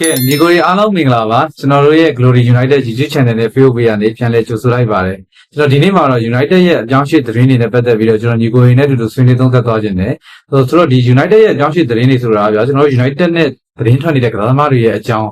ကဲညီကိုရီအားလုံးမင်္ဂလာပါကျွန်တော်တို့ရဲ့ Glory United YouTube Channel နဲ့ Facebook page ကနေပြန်လည်ကြိုဆိုလိုက်ပါတယ်ကျွန်တော်ဒီနေ့မှာတော့ United ရဲ့အကြောင်းရှိသတင်းတွေနဲ့ပတ်သက်ပြီးတော့ကျွန်တော်ညီကိုရီနဲ့အတူတူဆွေးနွေးသုံးသပ်သွားခြင်းနဲ့ဆိုတော့ဒီ United ရဲ့အကြောင်းရှိသတင်းတွေဆိုတာဗျာကျွန်တော်တို့ United နဲ့သတင်းထွက်နေတဲ့ကစားသမားတွေရဲ့အကြောင်း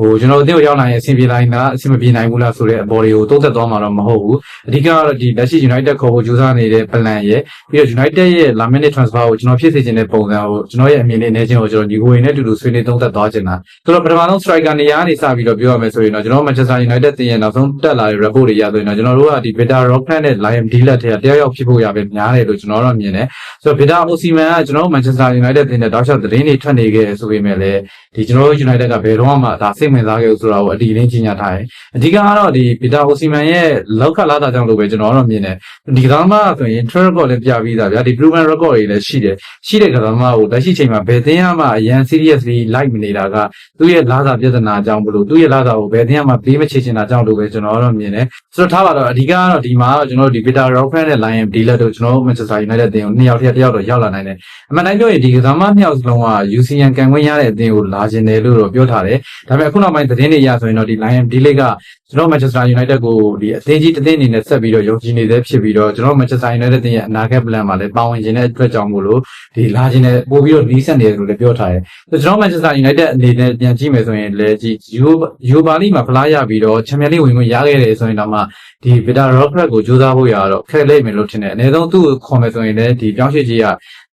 ဟိုကျွန်တော်တို့ရောက်လာရင်အဆင်ပြေနိုင်လားအဆင်မပြေနိုင်ဘူးလားဆိုတဲ့အပေါ်တွေကိုသုံးသပ်သွားမှာတော့မဟုတ်ဘူးအဓိကတော့ဒီလက်ရှိ United ခေါ်ဖို့ကြိုးစားနေတဲ့ plan ရဲ့ပြီးတော့ United ရဲ့လာမယ့်နှစ် transfer ကိုကျွန်တော်ဖြစ်စေချင်တဲ့ပုံစံကိုကျွန်တော်ရဲ့အမြင်နဲ့အနေချင်းကိုကျွန်တော်ညီကိုရီနဲ့အတူတူဆွေးနွေးသုံးသပ်သွားခြင်းလားဆိုတော့ပထမဆုံး striker နေရာကနေစပြီးတော့ပြောရမယ်ဆိုရင်တော့ကျွန်တော် Manchester United တင်ရဲ့နောက်ဆုံးတက်လာတဲ့ report တွေရဆိုရင်တော့ကျွန်တော်တို့ကဒီ Peter Rockland နဲ့ Liam Delap ထဲကတယောက်ယောက်ဖြစ်ဖို့ရပဲများတယ်လို့ကျွန်တော်တို့မြင်တယ်ဆိုတော့ Peter Osimhen ကကျွန်တော်တို့ Manchester United တင်တဲ့တောက်လျှောက်သတင်းတွေထွက်နေခဲ့ဆိုပေမဲ့လည်းဒီကျွန်တော်တို့ United ကဘယ်တော့မှဒါစိတ်ဝင်စားခဲ့ဘူးဆိုတာကိုအတီးလင်းကြီးညာထားတယ်အဓိကကတော့ဒီ Peter Osimhen ရဲ့လောက်ခလာတာကြောင့်လို့ပဲကျွန်တော်တို့မြင်တယ်ဒီကစားသမားဆိုရင် track record လည်းပြပြီးသားဗျာဒီ proven record တွေလည်းရှိတယ်ရှိတဲ့ကစားသမားကိုလက်ရှိချိန်မှာဘယ်တင်ရမှအရန် seriously like မနေတာကသူ့ရဲ့လာစာပြဿနာအကြောင်းဘလို့သူ့ရဲ့လာစာကိုဘယ်တင်းမှပေးမချေချင်တာကြောင့်လို့ပဲကျွန်တော်တို့မြင်တယ်ဆိုတော့ထားပါတော့အဓိကကတော့ဒီမှာကျွန်တော်တို့ဒီ Peter Rockland နဲ့ Lion Dealer တို့ကျွန်တော်တို့ Manchester United တင်ကိုနှစ်ယောက်ထက်တစ်ယောက်တော့ရောက်လာနိုင်တယ်အမှန်တိုင်းပြောရင်ဒီကစားမနှစ်ယောက်စလုံးက UCN ကန်ခွင့်ရတဲ့အသင်းကိုလာခြင်းတယ်လို့တော့ပြောထားတယ်ဒါပေမဲ့အခုနောက်ပိုင်းသတင်းတွေရဆိုရင်တော့ဒီ Lion Dealer ကကျွန်တော် Manchester United ကိုဒီအသင်းကြီးတစ်သင်းအနေနဲ့ဆက်ပြီးတော့ယုံကြည်နေသေးဖြစ်ပြီးတော့ကျွန်တော် Manchester United တင်ရဲ့အနာဂတ် plan မှာလည်းပါဝင်ခြင်းတဲ့အတွက်ကြောင့်မို့လို့ဒီလာခြင်းနဲ့ပို့ပြီးတော့နီးစပ်နေတယ်လို့လည်းပြောထားတယ်ဆိုတော့ကျွန်တော် Manchester United အနေနဲ့ပြန်ကြည့်မယ်ဆိုရင်လည်းကြည့်ယူယူပါလီမှာဖလားရပြီးတော့ချန်ပီယံလိဝင်ခွင့်ရခဲ့တယ်ဆိုရင်တော့မှဒီဗီတာရော့ခရက်ကိုကြိုးစားဖို့ရတော့ခက်လိမ့်မယ်လို့ထင်တယ်အနည်းဆုံးသူ့ကိုခေါ်မယ်ဆိုရင်လည်းဒီပြောင်းရွှေ့ကြီးက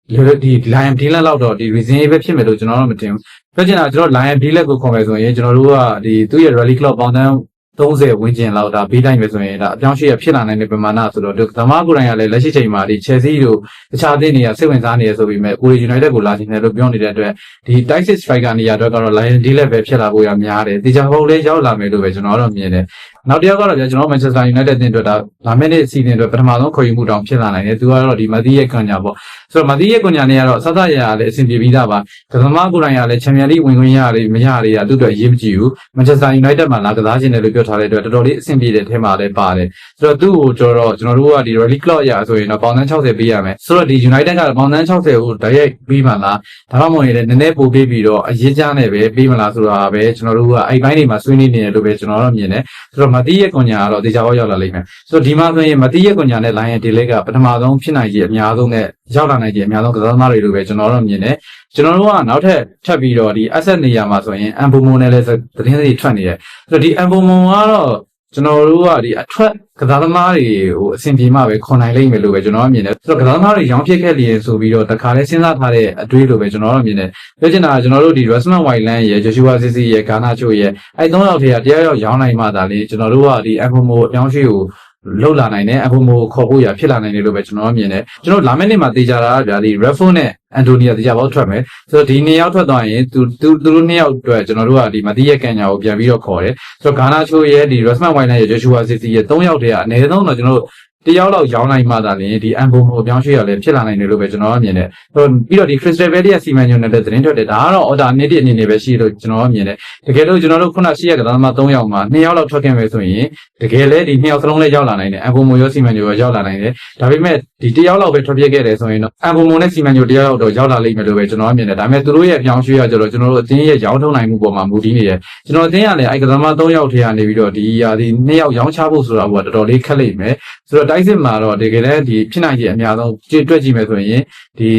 ဒီ Lion Dealer လောက်တော့ဒီ reason ပဲဖြစ်မယ်လို့ကျွန်တော်တော့မတင်ဘူးပြောချင်တာကျွန်တော် Lion Dealer ကိုခေါ်မယ်ဆိုရင်ကျွန်တော်တို့ကဒီသူ့ရဲ့ Rally Club ပေါင်းတန်း 30ဝန်းကျင်လောက်ဒါပေးလိုက်မယ်ဆိုရင်ဒါအပြောင်းအရွှေ့ရဖြစ်လာနိုင်တဲ့ပမာဏဆိုတော့သမားကိုယ်တိုင်ကလည်းလက်ရှိချိန်မှာဒီ Chelsea တို့တခြားအသင်းတွေကစိတ်ဝင်စားနေရဆိုပေမဲ့ကိုရီ United ကိုလာချင်တယ်လို့ပြောနေတဲ့အတွက်ဒီ tight striker နေရာတော့ကတော့ Lion D level ဖြစ်လာဖို့ရများတယ်တေချာဟုတ်လေးရောက်လာမယ်လို့ပဲကျွန်တော်တို့မြင်တယ်နောက်တစ်ယောက်ကတော့ဗျာကျွန်တော် Manchester United တင်အတွက်ဒါလာမယ့်နေ့စီစဉ်အတွက်ပထမဆုံးခေါ်ယူမှုတောင်ဖြစ်လာနိုင်တယ်သူကတော့ဒီမသီးရဲ့ကံညာပေါ့ဆိုတော့မသီးရဲ့ကံညာနေကတော့စသရရလည်းအဆင်ပြေပြီးသားပါကသမားကိုယ်တိုင်ကလည်းချန်ပီယံလိဝင်ခွင့်ရရတယ်မရရတယ်ကသူ့အတွက်အရေးမကြီးဘူး Manchester United မှာလာကစားခြင်းတယ်လို့ပြောထားတဲ့အတွက်တော်တော်လေးအဆင်ပြေတဲ့ထဲမှာလည်းပါတယ်ဆိုတော့သူ့ကိုကျွန်တော်ကျွန်တော်တို့ကဒီ Rally Club ရဆိုရင်တော့ပေါင်တန်း60ပေးရမယ်ဆိုတော့ဒီ United ကပေါင်တန်း60ကိုဓာတ်ရိုက်ပြီးမှလားဒါမှမဟုတ်ရင်လည်းနည်းနည်းပိုပေးပြီးတော့အရေးကြားနဲ့ပဲပြီးမလားဆိုတာပဲကျွန်တော်တို့ကအဲ့ဘိုင်းတွေမှာဆွေးနွေးနေတယ်လို့ပဲကျွန်တော်တို့မြင်တယ်ဆိုတော့မတိရဲ့ကွန်ညာကတော့တေချာဘောရောက်လာလိမ့်မယ်ဆိုတော့ဒီမှာဆိုရင်မတိရဲ့ကွန်ညာနဲ့ Lion Delay ကပထမဆုံးဖြစ်နိုင်ကြီးအများဆုံးနဲ့ရောက်လာနိုင်ကြီးအများဆုံးကစားသမားတွေလိုပဲကျွန်တော်တို့မြင်တယ် ကျွန်တော်တို့ကနောက်ထပ်ထပ်ပြီးတော့ဒီ asset နေရာမှာဆိုရင် Ambomo နဲ့လည်းသတင်းတွေထွက်နေတယ်ဆိုတော့ဒီ Ambomo ကတော့ကျွန်တော်တို့ကဒီအထွက်ကစားသမားတွေဟိုအဆင်ပြေမှပဲခွန်နိုင်လိမ့်မယ်လို့ပဲကျွန်တော်ကမြင်တယ်ဆိုတော့ကစားသမားတွေရောင်းဖြစ်ခဲ့လျင်ဆိုပြီးတော့တခါလဲစဉ်းစားထားတဲ့အတွေးလိုပဲကျွန်တော်ကမြင်တယ်ပြောချင်တာကကျွန်တော်တို့ဒီ Westman Wildland ရဲ့ Joshua Sisi ရဲ့ Ghana Cho ရဲ့အဲသုံးယောက်ထဲကတရားရောက်ရောင်းနိုင်မှသာလေကျွန်တော်တို့ကဒီ Ambomo အပြောင်းရွှေ့ကို လှုပ်လာနိုင်တယ်အဖိုမိုခေါ်ဖို့ရဖြစ်လာနိုင်တယ်လို့ပဲကျွန်တော်မြင်တယ်ကျွန်တော်လာမယ့်နေ့မှာတေချာတာကဗျာဒီ Raffo နဲ့ Antonia တေချာပေါက်ထွက်မယ်ဆိုတော့ဒီနှစ်ယောက်ထွက်သွားရင်သူသူသူတို့နှစ်ယောက်အတွက်ကျွန်တော်တို့ကဒီမတိရဲ့ကန်ညာကိုပြန်ပြီးတော့ခေါ်တယ်ဆိုတော့ဂါနာချိုရဲ့ဒီ Rasmus Wine ရဲ့ Joshua Sisi ရဲ့၃ယောက်တည်းကအနည်းဆုံးတော့ကျွန်တော်တို့ တယောက်လောက်ရောင်းနိုင်မှသာလျှင်ဒီ Ambomo အပြောင်းရွှေ့ရလည်းဖြစ်လာနိုင်တယ်လို့ပဲကျွန်တော်ကမြင်တယ်။ပြီးတော့ဒီ Crystal Valley ရဲ့စီမံညွှန်နဲ့လည်းသတင်းထွက်တယ်ဒါကတော့ order အနေနဲ့အနေနဲ့ပဲရှိလို့ကျွန်တော်ကမြင်တယ်။တကယ်လို့ကျွန်တော်တို့ခုနရှိရကသားသမား၃ယောက်မှာ၂ယောက်လောက်ထွက်ခဲ့မယ်ဆိုရင်တကယ်လဲဒီ၂ယောက်စလုံးလည်းရောက်လာနိုင်တယ်။ Ambomo ရောစီမံညွှန်ရောရောက်လာနိုင်တယ်။ဒါပေမဲ့ဒီတယောက်လောက်ပဲထွက်ပြခဲ့တယ်ဆိုရင်တော့ Ambomo နဲ့စီမံညွှန်တယောက်လောက်တော့ရောက်လာလိမ့်မယ်လို့ပဲကျွန်တော်ကမြင်တယ်။ဒါပေမဲ့သူတို့ရဲ့အပြောင်းရွှေ့ရကြတော့ကျွန်တော်တို့အသင်းရဲ့ရောင်းထုံနိုင်မှုပေါ်မှာမူတည်နေတယ်။ကျွန်တော်အသင်းကလည်းအဲကသားသမား၃ယောက်ထဲကနေပြီးတော့ဒီဟာဒီ၂ယောက်ရောင်းချဖို့ဆိုတာကတော်တော်လေးခက်လိမ့်မယ်။ဆိုတော့တိုက်စစ်မှာတော့တကယ်လည်းဒီဖြစ်နိုင်ခြင်းအများဆုံးကြည့်တွက်ကြည့်မယ်ဆိုရင်ဒီ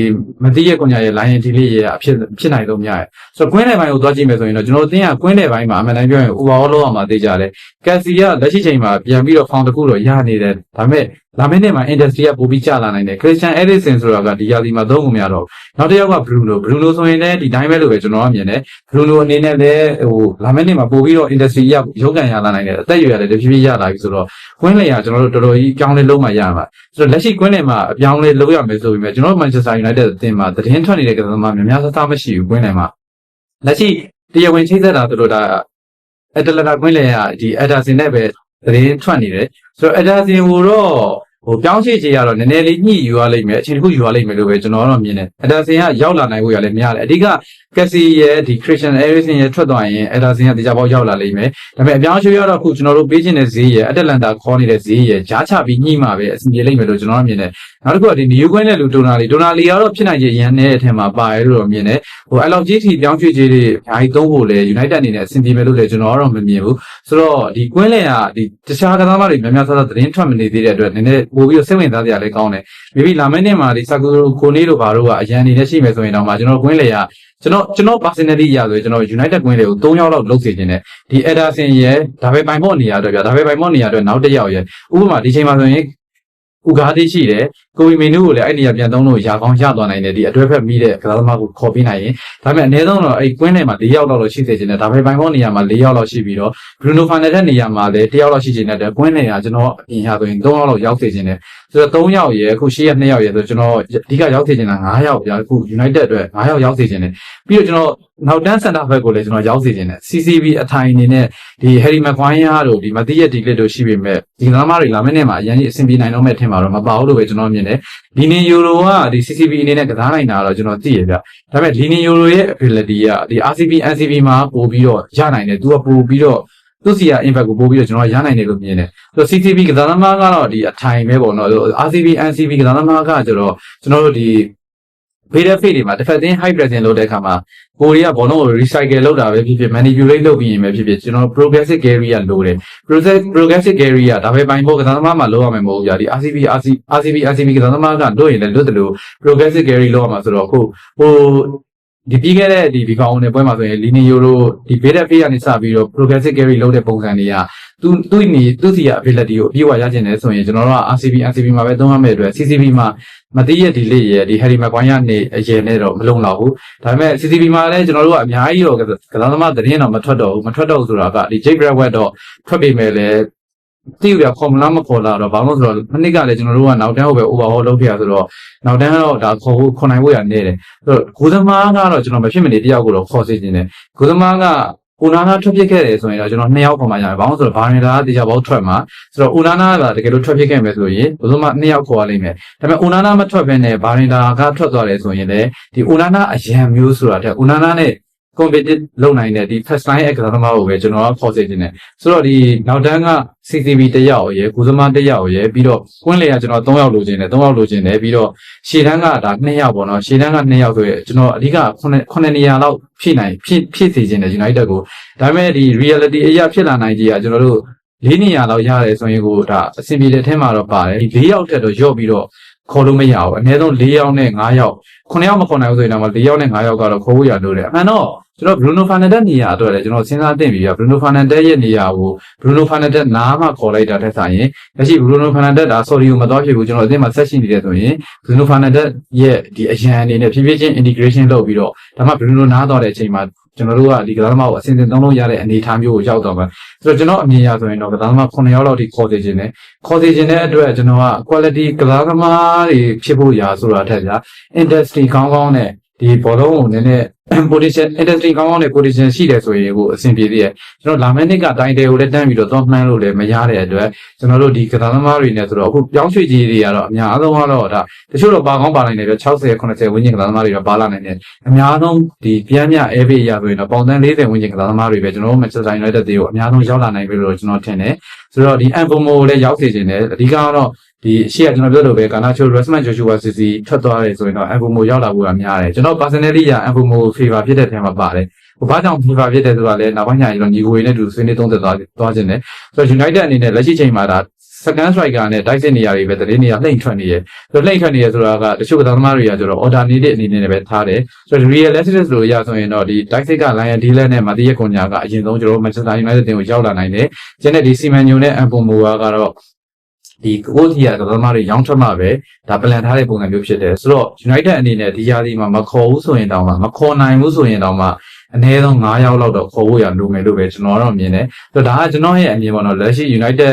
မတိရဲ့ကွန်ညာရဲ့ line ဒီလေးရဲ့အဖြစ်ဖြစ်နိုင်ဆုံးများတယ်ဆိုတော့ကွင်းနယ်ပိုင်းကိုသွားကြည့်မယ်ဆိုရင်တော့ကျွန်တော်တို့အသင်းကကွင်းနယ်ပိုင်းမှာအမှန်တမ်းပြောရင် overall လောက်အောင်မသိကြတယ်ကက်စီကလက်ရှိချိန်မှာပြန်ပြီးတော့ found တစ်ခုတော့ရနေတယ်ဒါပေမဲ့ လာမယ့်နေ့မှာ industry ကပိုပြီးကျလာနိုင်တယ် Christian Eriksen ဆိုတာကဒီရာသီမှာသုံးခုများတော့နောက်တစ်ယောက်က Bruno Bruno ဆိုရင်လည်းဒီတိုင်းပဲလို့ပဲကျွန်တော်ကမြင်တယ် Bruno အနေနဲ့လည်းဟိုလာမယ့်နေ့မှာပိုပြီးတော့ industry ရရုပ်ကံရလာနိုင်တယ်အသက်အရွယ်လည်းတဖြည်းဖြည်းရလာပြီဆိုတော့ကွင်းလေရကျွန်တော်တို့တော်တော်ကြီးကြောင်းလေးလုံးမှရမှာဆိုတော့လက်ရှိကွင်းလေမှာအပြောင်းလဲလုပ်ရမယ်ဆိုပေမဲ့ကျွန်တော် Manchester United အသင်းမှာသတင်းထွက်နေတဲ့ကစားသမားများများဆဆမရှိဘူးကွင်းလေမှာလက်ရှိတရားဝင်ချိတ်ဆက်တာတို့ဒါအတလနာကွင်းလေရဒီ Ederson နဲ့ပဲသတင်းထွက်နေတယ်ဆိုတော့ Ederson ကိုတော့ ဟိုပြောင်းရွှေ့ခြေရတော့နည်းနည်းလေးညှိယူရလိမ့်မယ်အချိန်တစ်ခုယူရလိမ့်မယ်လို့ပဲကျွန်တော်ကတော့မြင်တယ်အဒါစင်ကရောက်လာနိုင်ဖို့ရလည်းများတယ်အဓိကကက်စီရဲ့ဒီ Christian Eriksen ရဲ့ထွက်သွားရင်အဒါစင်ကတရားပေါက်ရောက်လာလိမ့်မယ်ဒါပေမဲ့အပြောင်းရွှေ့ရတော့အခုကျွန်တော်တို့ပေးချင်တဲ့ဈေးရဲ့အတက်လန်တာခေါ်နေတဲ့ဈေးရဲ့ကြားချပြီးညှိမှပဲအဆင်ပြေလိမ့်မယ်လို့ကျွန်တော်ကမြင်တယ်နောက်တစ်ခုကဒီ New Queen နဲ့လူတိုနာလီတိုနာလီကတော့ဖြစ်နိုင်ခြေရန်တဲ့အထက်မှာပါတယ်လို့တော့မြင်တယ်ဟိုအဲ့လောက်ကြီးထီပြောင်းရွှေ့ခြေတွေအများကြီးသုံးဖို့လေ United အနေနဲ့အဆင်ပြေမယ်လို့လည်းကျွန်တော်ကတော့မမြင်ဘူးဆိုတော့ဒီ Queen လည်းကဒီတခြားကစားသမားတွေများများဆဆသတင်းထွက်မနေသေးတဲ့အတွက်နည်းနည်းပို့ပြီးတော့စိတ်ဝင်စားစရာလည်းကောင်းတယ် maybe လာမယ့်နေ့မှာဒီ Saku Kone တို့ဘာတို့ကအရန်အနေနဲ့ရှိမယ်ဆိုရင်တော့မှကျွန်တော် Queen လည်းကကျွန်တော်ကျွန်တော် personality ရဆိုရင်ကျွန်တော် United Queen တွေကို3ယောက်လောက်လုပ်စေခြင်းနဲ့ဒီ Ederson ရဲ့ဒါပဲပိုင်ဖို့နေရာအတွက်ပြဒါပဲပိုင်ဖို့နေရာအတွက်နောက်တစ်ယောက်ရဲ့ဥပမာဒီချိန်မှာဆိုရင် ဥကားသေးရှိတယ်ကိုဝီမီနူကိုလည်းအဲ့နေရာပြန်သုံးလို့ရာကောင်းရသွားနိုင်တယ်ဒီအတွဲဖက်မိတဲ့ကစားသမားကိုခေါ်ပေးနိုင်ရင်ဒါပေမဲ့အနည်းဆုံးတော့အဲ့ကွင်းထဲမှာ၄ယောက်လောက်တော့ရှိစေချင်တယ်ဒါပေမဲ့ပိုင်ဖို့နေရာမှာ၄ယောက်လောက်ရှိပြီးတော့ Bruno Fernandes နေရာမှာလည်း၁ယောက်လောက်ရှိချင်တဲ့ကွင်းထဲကကျွန်တော်အပြင်ဟာဆိုရင်၃ယောက်လောက်ရောက်စေချင်တယ် ဆိုတော့၃ယောက်ရယ်အခုရှေ့ရ2ယောက်ရယ်ဆိုတော့ကျွန်တော်အဓိကရောက်စေချင်တာ9ယောက်ပြအခု United အတွက်9ယောက်ရောက်စေချင်တယ်ပြီးတော့ကျွန်တော်နောက်တန်းစင်တာဘက်ကိုလည်းကျွန်တော်ရောက်စေချင်တယ် CCB အထိုင်အနေနဲ့ဒီ Harry Maguire တို့ဒီမတိရက်ဒီလစ်တို့ရှိပေမဲ့ဒီသမားတွေလာမယ့်နေ့မှာအရင်ကြီးအဆင်ပြေနိုင်တော့မဲ့ထင်ပါတော့မပါဘူးလို့ပဲကျွန်တော်မြင်တယ်ဒီနေ့ယူရိုကဒီ CCB အနေနဲ့ကစားနိုင်တာတော့ကျွန်တော်သိရပြဒါပေမဲ့ဒီနေ့ယူရိုရဲ့ ability ကဒီ RCB NCB မှာပို့ပြီးတော့ရနိုင်တယ်သူကပို့ပြီးတော့ သူစီက impact ကိုပို့ပြီးတော့ကျွန်တော်ရနိုင်တယ်လို့မြင်တယ်ဆိုတော့ CCB ကစားသမားကတော့ဒီအထိုင်ပဲပေါ့နော် RCB NCB ကစားသမားကကျတော့ကျွန်တော်တို့ဒီ beta phase တွေမှာတစ်ဖက်သင်း high pressing လုပ်တဲ့အခါမှာကိုရီးယားဘောလုံးကို recycle လုပ်တာပဲဖြစ်ဖြစ် manipulate လုပ်ပြီးရင်ပဲဖြစ်ဖြစ်ကျွန်တော် progressive carry ကလိုတယ် progressive progressive carry ကဒါပဲပိုင်ဖို့ကစားသမားမှာလုပ်ရမယ်မဟုတ်ဘူးကြာဒီ RCB RCB RCB ကစားသမားကတို့ရင်လည်းလွတ်တယ်လို့ progressive carry လုပ်ရမှာဆိုတော့အခုဟို ဒီပြီးခဲ့တဲ့ဒီဒီကောင်နဲ့ပွဲမှာဆိုရင်လီနီယိုတို့ဒီ beta phase ကနေစပြီးတော့ progressive carry လုပ်တဲ့ပုံစံတွေကသူသူ့နေသူ့စီရ ability ကိုအပြည့်အဝရကျင်တယ်ဆိုရင်ကျွန်တော်တို့က RCB RCB မှာပဲသုံးရမယ့်အတွက် CCB မှာမတိရဲ့ဒီလေးရဲ့ဒီ Harry Maguire နေအရင်နဲ့တော့မလုံလောက်ဘူးဒါပေမဲ့ CCB မှာလည်းကျွန်တော်တို့ကအများကြီးတော့ကစားသမားသတင်းတော့မထွက်တော့ဘူးမထွက်တော့ဘူးဆိုတာကဒီ Jake Bradwell တော့ထွက်ပေမဲ့လည်း တိရခေါ်မလားမခေါ်လာတော့ဘာလို့ဆိုတော့မနစ်ကလည်းကျွန်တော်တို့ကနောက်တန်းကိုပဲ overhaul လုပ်ပြရဆိုတော့နောက်တန်းကတော့ဒါခေါ်ဖို့ခေါ်နိုင်ဖို့ရနေတယ်ဆိုတော့ဂိုးသမားကတော့ကျွန်တော်မဖြစ်မနေတယောက်ကိုတော့ခေါ်စေခြင်းတယ်ဂိုးသမားကဦးနာနာထွက်ဖြစ်ခဲ့တယ်ဆိုရင်တော့ကျွန်တော်နှစ်ယောက်ခေါ်မှရတယ်။ဘာလို့ဆိုတော့ဘာရင်လာကတရားပေါက်ထွက်မှာဆိုတော့ဦးနာနာကတကယ်လို့ထွက်ဖြစ်ခဲ့မယ်ဆိုရင်ဘယ်သူမှနှစ်ယောက်ခေါ်ရလိမ့်မယ်။ဒါပေမဲ့ဦးနာနာမထွက်ဘဲနဲ့ဘာရင်လာကထွက်သွားတယ်ဆိုရင်လည်းဒီဦးနာနာအရန်မျိုးဆိုတာတဲ့ဦးနာနာနဲ့ competitive လုပ်နိုင်တဲ့ဒီ first line အကစားသမားကိုပဲကျွန်တော်ကခေါ်စေခြင်းတယ်ဆိုတော့ဒီနောက်တန်းက CCB တစ်ယောက်ရယ်ကုသမားတစ်ယောက်ရယ်ပြီးတော့ကွင်းလေကကျွန်တော်3ယောက်လိုချင်တယ်3ယောက်လိုချင်တယ်ပြီးတော့ရှေ့တန်းကဒါ2ယောက်ပေါ့နော်ရှေ့တန်းက2ယောက်ဆိုရယ်ကျွန်တော်အဓိက9 9နေရာလောက်ဖြည့်နိုင်ဖြည့်ဖြည့်စေခြင်းတယ် United ကိုဒါပေမဲ့ဒီ reality အရာဖြစ်လာနိုင်ကြီးကကျွန်တော်တို့၄နေရာလောက်ရတယ်ဆိုရင်ကိုဒါအဆင်ပြေတဲ့အထက်မှာတော့ပါတယ်ဒီ၄ယောက်တက်တော့ရော့ပြီးတော့ခေါ်လို့မရဘူးအနည်းဆုံး၄ယောက်နဲ့၅ယောက်9ယောက်မခေါ်နိုင်ဘူးဆိုရင်တော့၄ယောက်နဲ့၅ယောက်ကတော့ခေါ်ဖို့ရလို့တယ်အမှန်တော့ ကျွန်တော် Bruno Fernandes နေရာအတွက်လည်းကျွန်တော်စဉ်းစားသင့်ပြီဗျ Bruno Fernandes ရဲ့နေရာကို Bruno Fernandes နားမှခေါ်လိုက်တာထက်ဆိုင်ရင်လက်ရှိ Bruno Fernandes ဒါ sorry ကိုမတော်ဖြစ်ဘူးကျွန်တော်အသင်းမှာဆက်ရှိနေတယ်ဆိုရင် Bruno Fernandes ရဲ့ဒီအရန်အနေနဲ့ဖြည်းဖြည်းချင်း integration လုပ်ပြီးတော့ဒါမှ Bruno နားတော့တဲ့အချိန်မှာကျွန်တော်တို့ကဒီကစားသမားကိုအစင်စင်သုံးလို့ရတဲ့အနေအထားမျိုးကိုရောက်တော့မှာဆိုတော့ကျွန်တော်အမြင်ရဆိုရင်တော့ကစားသမား9ယောက်လောက်ထိခေါ်စေခြင်းနဲ့ခေါ်စေခြင်းတဲ့အတွက်ကျွန်တော်က quality ကစားသမားတွေဖြစ်ဖို့ရာဆိုတာထက်ဗျာ industry ကောင်းကောင်းနဲ့ဒီဘောလုံးကိုနည်းနည်း position industry ကောင်းကောင်းနဲ့ position ရှိတယ်ဆိုရင်ကိုအဆင်ပြေသေးတယ်ကျွန်တော်လာမယ့်နှစ်ကတိုင်းတယ်ကိုလည်းတန်းပြီးတော့သွားမှန်းလို့လည်းမရတဲ့အတွက်ကျွန်တော်တို့ဒီကစားသမားတွေနဲ့ဆိုတော့အခုပြောင်းရွှေ့ကြီးတွေကတော့အများအဆုံးကတော့ဒါတချို့တော့ပါကောင်းပါနိုင်တယ်ပြ60 80ဝန်းကျင်ကစားသမားတွေတော့ပါလာနိုင်တယ်အများဆုံးဒီပြန်မြအဲဘေးရဆိုရင်တော့ပေါင်တန်း40ဝန်းကျင်ကစားသမားတွေပဲကျွန်တော်တို့ Manchester United တွေကိုအများဆုံးရောက်လာနိုင်ပြီလို့ကျွန်တော်ထင်တယ်ဆိုတော့ဒီ Anfomo ကိုလည်းရောက်စေခြင်းတယ်အဓိကတော့ ဒီရှေ့ကကျွန်တော်ပြောလို့ပဲကာနာချို Rasmus Joshua Sisi ထွက်သွားတယ်ဆိုရင်တော့ Anfomo ရောက်လာဖို့ကများတယ်ကျွန်တော် personally ရ Anfomo favor ဖြစ်တဲ့ထဲမှာပါတယ်ဟိုဘာကြောင့် favor ဖြစ်တယ်ဆိုတာလဲနောက်ပိုင်းညာရင်တော့ညီကိုရင်းနဲ့တူဆွေးနွေးသုံးသက်သွားသွားခြင်းတယ်ဆိုတော့ United အနေနဲ့လက်ရှိချိန်မှာဒါ second striker နဲ့တိုက်စစ်နေရာတွေပဲတတိနေရာလှိမ့်ထွက်နေရယ်ဆိုတော့လှိမ့်ထွက်နေရဆိုတာကတချို့ကစားသမားတွေကကျတော့ alternative အနေနဲ့ပဲထားတယ်ဆိုတော့ realistic လို့ရဆိုရင်တော့ဒီတိုက်စစ်က Lion Dealer နဲ့မာတီရဲ့ကွန်ညာကအရင်ဆုံးကျွန်တော် Manchester United တင်ကိုရောက်လာနိုင်တယ်ကျန်တဲ့ဒီ Simanyo နဲ့ Ampomo ကတော့ ဒီကိုယ်တီယာကစားသမားတွေရောင်းထွက်မှပဲဒါပလန်ထားတဲ့ပုံစံမျိုးဖြစ်တယ်ဆိုတော့ United အနေနဲ့ဒီယာဒီမှာမခေါ်ဘူးဆိုရင်တောင်မှမခေါ်နိုင်ဘူးဆိုရင်တောင်မှအနည်းဆုံး9ယောက်လောက်တော့ခေါ်ဖို့ရလိုမယ်လို့ပဲကျွန်တော်ကတော့မြင်တယ်ဆိုတော့ဒါကကျွန်တော်ရဲ့အမြင်ပေါ့နော်လက်ရှိ United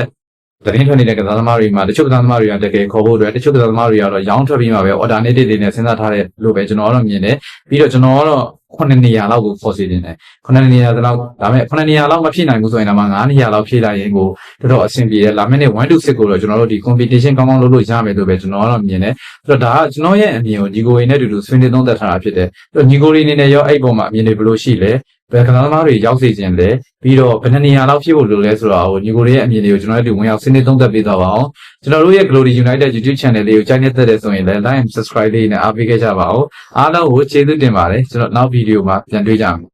သတင်းထွက်နေတဲ့ကစားသမားတွေမှာတချို့ကစားသမားတွေကတကယ်ခေါ်ဖို့အတွက်တချို့ကစားသမားတွေကတော့ရောင်းထွက်ပြီးမှပဲ alternative တွေနဲ့စဉ်းစားထားတဲ့လို့ပဲကျွန်တော်ကတော့မြင်တယ်ပြီးတော့ကျွန်တော်ကတော့ 9နေရာလောက်ကိုခေါ်စီတင်တယ်9နေရာတော့ဒါပေမဲ့9နေရာလောက်မဖြစ်နိုင်ဘူးဆိုရင်တော့9နေရာလောက်ဖြည့်လိုက်ရင်ကိုတော်တော်အဆင်ပြေတယ်လာမယ့်နေ့1 to 6ကိုတော့ကျွန်တော်တို့ဒီ competition ကောင်းကောင်းလုပ်လို့ရမယ်လို့ပဲကျွန်တော်ကတော့မြင်တယ်ဆိုတော့ဒါကကျွန်တော်ရဲ့အမြင်ကိုညီကိုရင်းနဲ့အတူတူဆွေးနွေးသုံးသပ်ထားတာဖြစ်တယ်ဆိုတော့ညီကိုရင်းအနေနဲ့ရောအဲ့ပေါ်မှာအမြင်တွေဘယ်လိုရှိလဲ ဘယ်ကစားသမားတွေရောက်စေခြင်းလဲပြီးတော့ဘယ်နှစ်နေရာလောက်ဖြစ်ဖို့လိုလဲဆိုတော့ဟိုညီကိုရင်းရဲ့အမြင်တွေကိုကျွန်တော်တို့ဝင်ရောက်ဆွေးနွေးသုံးသပ်ပေးသွားပါအောင်ကျွန်တော်တို့ရဲ့ Glory United YouTube channel လေးကိုကြိုက်နေတဲ့တဲ့ဆိုရင်လည်း like and subscribe လေးနဲ့အားပေးခဲ့ကြပါဦးအားလုံးကိုကျေးဇူးတင်ပါတယ်ကျွန်တော်နောက်ဗီဒီယိုမှာပြန်တွေ့ကြမယ်